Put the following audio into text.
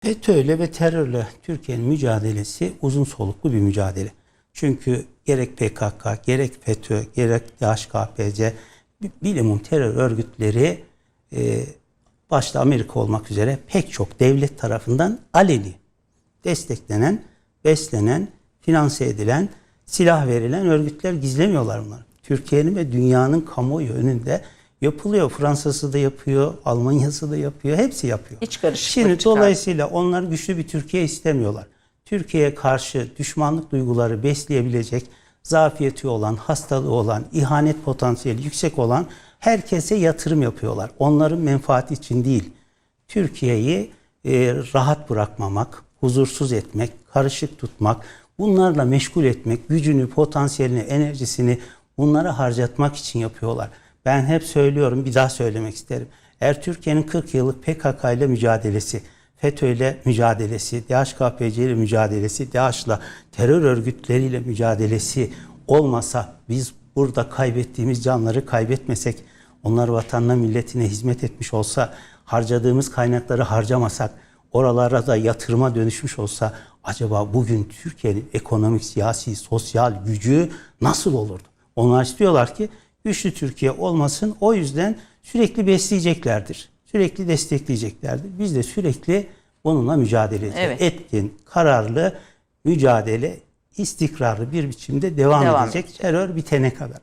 FETÖ'yle ve terörle Türkiye'nin mücadelesi uzun soluklu bir mücadele. Çünkü gerek PKK, gerek FETÖ, gerek DHKPC, bilimum terör örgütleri e, başta Amerika olmak üzere pek çok devlet tarafından aleni desteklenen, beslenen, finanse edilen, silah verilen örgütler gizlemiyorlar bunları. Türkiye'nin ve dünyanın kamuoyu önünde yapılıyor. Fransa'sı da yapıyor, Almanya'sı da yapıyor, hepsi yapıyor. İç karışıklık Şimdi çıkar. dolayısıyla onlar güçlü bir Türkiye istemiyorlar. Türkiye'ye karşı düşmanlık duyguları besleyebilecek, zafiyeti olan, hastalığı olan, ihanet potansiyeli yüksek olan herkese yatırım yapıyorlar. Onların menfaati için değil. Türkiye'yi e, rahat bırakmamak, huzursuz etmek, karışık tutmak, bunlarla meşgul etmek, gücünü, potansiyelini, enerjisini bunlara harcatmak için yapıyorlar. Ben hep söylüyorum, bir daha söylemek isterim. Eğer Türkiye'nin 40 yıllık PKK ile mücadelesi, FETÖ ile mücadelesi, DHKPC ile mücadelesi, DAEŞ'la terör örgütleriyle mücadelesi olmasa biz burada kaybettiğimiz canları kaybetmesek, onlar vatanına milletine hizmet etmiş olsa, harcadığımız kaynakları harcamasak, oralara da yatırıma dönüşmüş olsa acaba bugün Türkiye'nin ekonomik, siyasi, sosyal gücü nasıl olurdu? Onlar istiyorlar ki güçlü Türkiye olmasın. O yüzden sürekli besleyeceklerdir. Sürekli destekleyeceklerdir. Biz de sürekli bununla mücadele edeceğiz. Evet. Etkin, kararlı mücadele istikrarlı bir biçimde devam, Devam edecek. edecek. Terör bitene kadar.